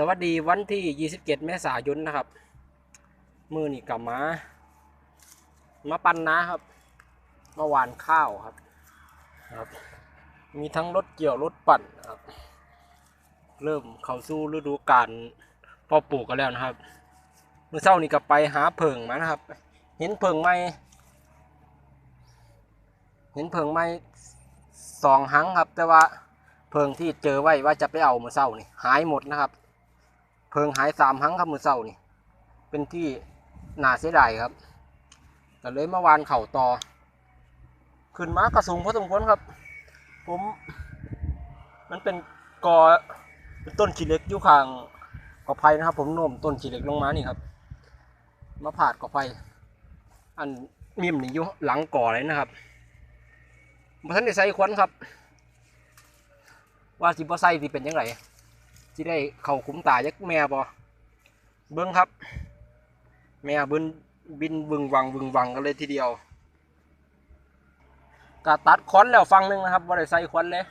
สวัสดีวันที่ 27 เมษายนนะครับ มือนี่กลับมา มาปั่นนะครับ มาหวานข้าวครับครับ มีทั้งรถเกี่ยวรถปั่นครับ เริ่มเข้าสู่ฤดูกาลพอปลูกกันแล้วนะครับเมื่อเช้านี้ก็ไปหาเพิงมานะครับ เห็นเพิงไหมเห็นเพิงไหมสองหังครับ แต่ว่าเพิงที่เจอไว้ว่าจะไปเอาเมื่อเช้านี่หายหมดนะครับ เพิงหายสามหังครับมือเศร้านี่ เป็นที่น่าเสียดายครับก็เลยเมาวานเข่าต่อ ขึ้นมากระสูงพอสมควรครับ ผม มันเป็นกอเป็นต้นขี้เล็กอยู่ข้างกอไผ่นะครับ ผมโน้มต้นขี้เล็กลงมานี่ครับมาผาดกอไผ่อันมิมนี่อยู่หลังก่อเลยนะครับมาท่านได้ใส่ควันครับ ว่าสิบ่ใส่สิเป็นยังไง ที่ได้เข้าคุ้มตายักแม่บอเบิ้งครับ แม่บินบินบึงวังบึงวังกันเลยทีเดียวกะตัดคอนแล้วฟังหนึงนะครับบ่ได้ใส่คอนเลย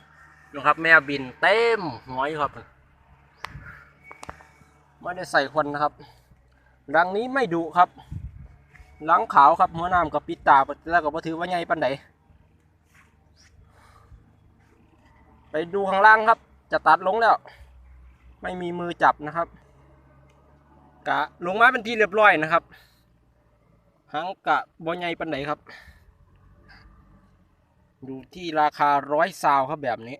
นะครับ แม่บินเต็มหอยครับไม่ได้ใส่ควันนะครับรังนี้ไม่ดุครับหลังขาวครับหัวน้ำกับปิดตาแล้วก็บ่ถือว่าใหญ่ปานใดไปดูข้างล่างครับ จะตัดลงแล้ว ไม่มีมือจับนะครับ กะลงมาเป็นที่เรียบร้อยนะครับหางกะบอใหญ่ปันไหนครับอยู่ที่ราคาร้อยซาวครับแบบนี้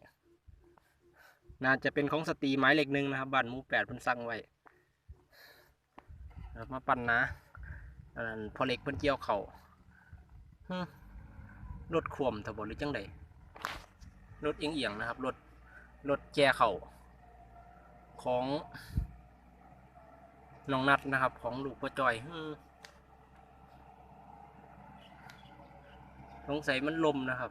น่าจะเป็นของสตรีไม้เหล็กหนึ่งนะครับบ้านมูแปดพิ่นสั่งไว้มาปั่นนะอันนั้นพอเหล็กเพิ่นเกี่ยวเขาฮึรถขวมถบหรือจังใดรถเอียงๆนะครับรถรถแก่เข่า ของน้องนัดนะครับ ของลูกพ่อจอยสงสัยมันลมนะครับ